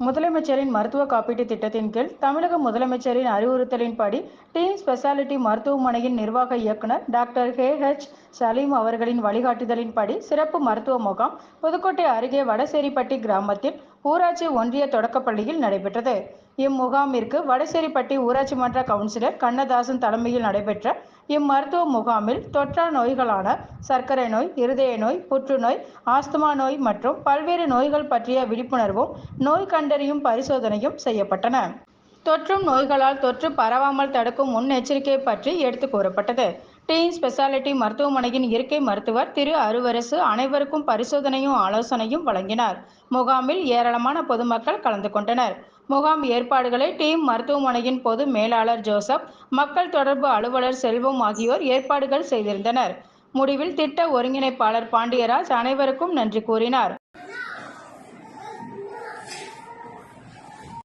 முதலமைச்சரின் மருத்துவ காப்பீட்டு திட்டத்தின் கீழ் தமிழக முதலமைச்சரின் அறிவுறுத்தலின்படி டீம் ஸ்பெஷாலிட்டி மருத்துவமனையின் நிர்வாக இயக்குனர் டாக்டர் கே ஹெச் சலீம் அவர்களின் வழிகாட்டுதலின்படி சிறப்பு மருத்துவ முகாம் புதுக்கோட்டை அருகே வடசேரிப்பட்டி கிராமத்தில் ஊராட்சி ஒன்றிய தொடக்கப்பள்ளியில் நடைபெற்றது. இம்முகாமிற்கு வடசேரிப்பட்டி ஊராட்சி மன்ற கவுன்சிலர் கண்ணதாசன் தலைமையில் நடைபெற்ற இம்மருத்துவ முகாமில் தொற்றா நோய்களான சர்க்கரை நோய் இருதய நோய் புற்றுநோய் ஆஸ்துமா நோய் மற்றும் பல்வேறு நோய்கள் பற்றிய விழிப்புணர்வும் நோய் கண்டறியும் பரிசோதனையும் செய்யப்பட்டன. தொற்றும் நோய்களால் தொற்று பரவாமல் தடுக்கும் முன்னெச்சரிக்கை பற்றி எடுத்து கூறப்பட்டது. டீன் ஸ்பெஷாலிட்டி மருத்துவமனையின் இயற்கை மருத்துவர் திரு அருவரசு அனைவருக்கும் பரிசோதனையும் ஆலோசனையும் வழங்கினார். முகாமில் ஏராளமான பொதுமக்கள் கலந்து கொண்டனர். முகாம் ஏற்பாடுகளை டீம் மருத்துவமனையின் பொது மேலாளர் ஜோசப் மக்கள் தொடர்பு அலுவலர் செல்வம் ஆகியோர் ஏற்பாடுகள் செய்திருந்தனர். முடிவில் திட்ட ஒருங்கிணைப்பாளர் பாண்டியராஜ் அனைவருக்கும் நன்றி கூறினார்.